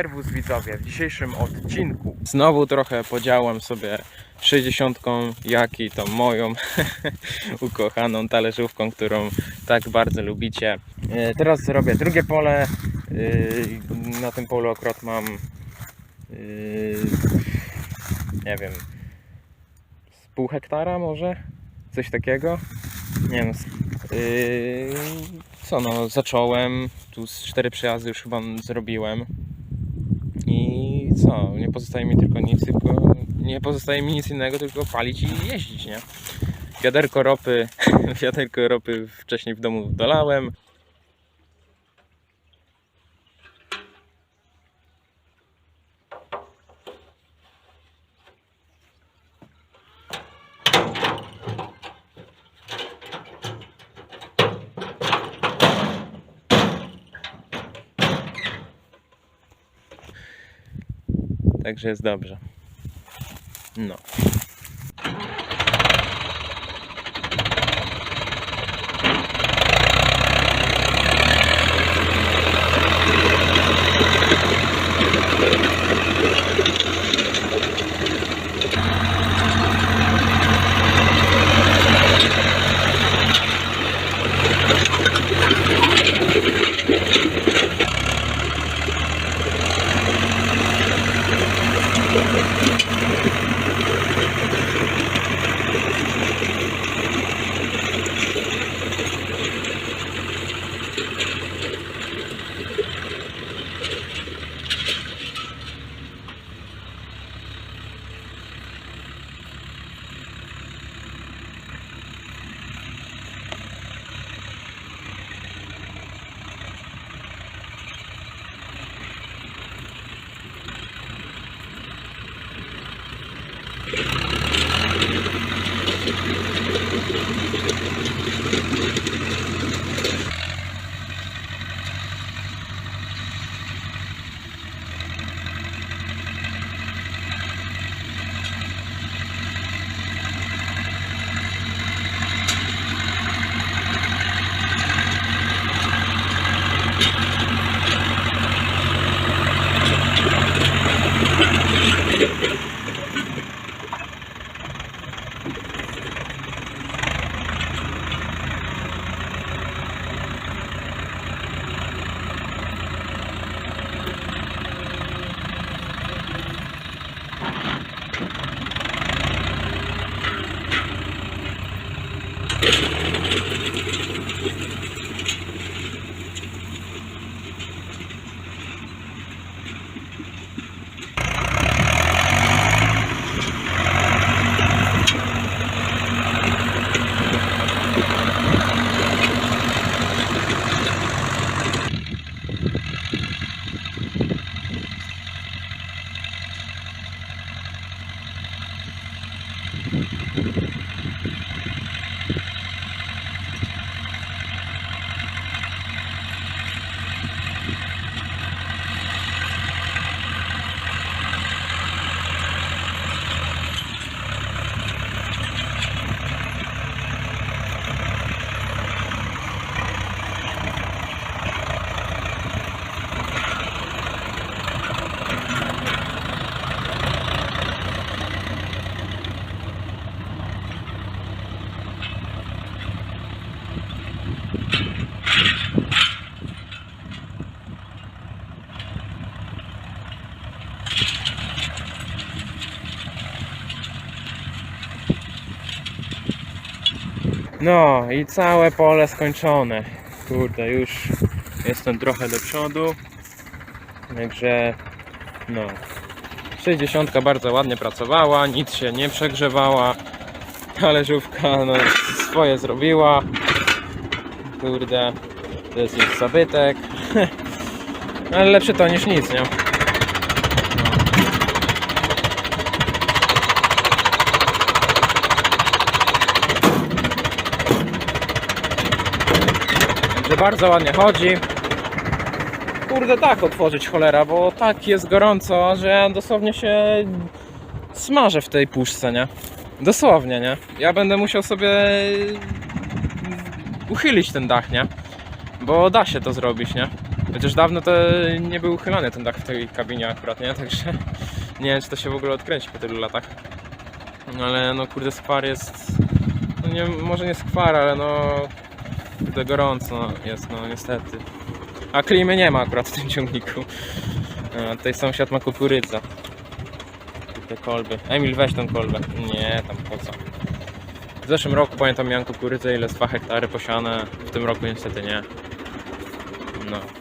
Serwus widzowie, w dzisiejszym odcinku znowu trochę podziałam sobie 60, jak i tą moją ukochaną talerzówką, którą tak bardzo lubicie. E, Teraz robię drugie pole. E, Na tym polu akurat mam e, nie wiem z pół hektara może? Coś takiego? Nie wiem. co no, zacząłem. Tu z cztery przejazdy już chyba zrobiłem. Co? Nie pozostaje mi tylko nic, tylko nie pozostaje mi nic innego, tylko palić i jeździć, nie? Wiaderko ropy, wiaderko ropy wcześniej w domu dolałem. Także jest dobrze. No. Thank you. No i całe pole skończone. Kurde, już jestem trochę do przodu. Także no. 60 bardzo ładnie pracowała, nic się nie przegrzewała. Talerzówka no, swoje zrobiła. Kurde, to jest już zabytek. Ale lepsze to niż nic, nie? Także bardzo ładnie chodzi. Kurde, tak otworzyć cholera, bo tak jest gorąco, że ja dosłownie się smażę w tej puszce, nie? Dosłownie, nie? Ja będę musiał sobie uchylić ten dach, nie? Bo da się to zrobić, nie? Chociaż dawno to nie był uchylony ten dach w tej kabinie akurat, nie? Także nie wiem, czy to się w ogóle odkręci po tylu latach. No ale no kurde, skwar jest... No nie, może nie skwar, ale no... Kurde, gorąco jest, no niestety. A klimy nie ma akurat w tym ciągniku. A, tutaj sąsiad ma kukurydzę. Te kolby. Emil, weź tą kolbę. Nie, tam po co. W zeszłym roku pamiętam miałem kukurydzę ile z 2 hektary posiane. W tym roku niestety nie. No.